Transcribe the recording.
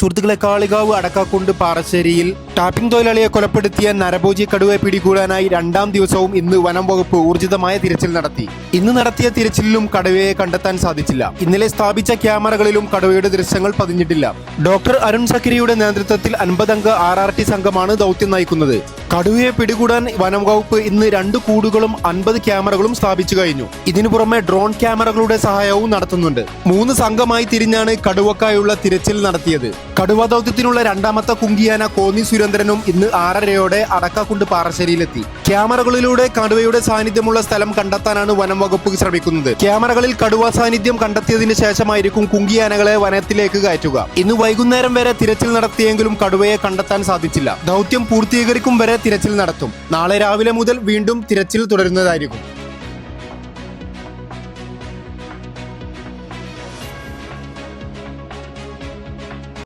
സുഹൃത്തുക്കളെ കാളികാവ് അടക്കാക്കുണ്ട് പാറശ്ശേരിയിൽ. ടാപ്പിംഗ് തൊഴിലാളിയെ കൊലപ്പെടുത്തിയ നരഭോജി കടുവയെ പിടികൂടാനായി രണ്ടാം ദിവസവും ഇന്ന് വനം വകുപ്പ് ഊർജിതമായ തിരച്ചിൽ നടത്തി. ഇന്ന് നടത്തിയ തിരച്ചിലിലും കടുവയെ കണ്ടെത്താൻ സാധിച്ചില്ല. ഇന്നലെ സ്ഥാപിച്ച ക്യാമറകളിലും കടുവയുടെ ദൃശ്യങ്ങൾ പതിഞ്ഞിട്ടില്ല. ഡോക്ടർ അരുൺ സക്കരിയുടെ നേതൃത്വത്തിൽ അൻപതംഗ ആർ ആർ ടി സംഘമാണ് ദൗത്യം നയിക്കുന്നത്. കടുവയെ പിടികൂടാൻ വനം വകുപ്പ് ഇന്ന് രണ്ട് കൂടുകളും അൻപത് ക്യാമറകളും സ്ഥാപിച്ചു കഴിഞ്ഞു. ഇതിനു പുറമെ ഡ്രോൺ ക്യാമറകളുടെ സഹായവും നടത്തുന്നുണ്ട്. മൂന്ന് സംഘമായി തിരിഞ്ഞാണ് കടുവക്കായുള്ള തിരച്ചിൽ നടത്തിയത്. കടുവ ദൗത്യത്തിനുള്ള രണ്ടാമത്തെ കുങ്കിയാന കോന്നി സുരേന്ദ്രനും ഇന്ന് ആറരയോടെ അടക്കാക്കുണ്ട് പാറശ്ശേരിയിലെത്തി. ക്യാമറകളിലൂടെ കടുവയുടെ സാന്നിധ്യമുള്ള സ്ഥലം കണ്ടെത്താനാണ് വനം വകുപ്പ് ശ്രമിക്കുന്നത്. ക്യാമറകളിൽ കടുവ സാന്നിധ്യം കണ്ടെത്തിയതിനു ശേഷമായിരിക്കും കുങ്കിയാനകളെ വനത്തിലേക്ക് കയറ്റുക. ഇന്ന് വൈകുന്നേരം വരെ തിരച്ചിൽ നടത്തിയെങ്കിലും കടുവയെ കണ്ടെത്താൻ സാധിച്ചില്ല. ദൗത്യം പൂർത്തീകരിക്കും വരെ തിരച്ചിൽ നടത്തും. നാളെ രാവിലെ മുതൽ വീണ്ടും തിരച്ചിൽ തുടരുന്നതായിരിക്കും.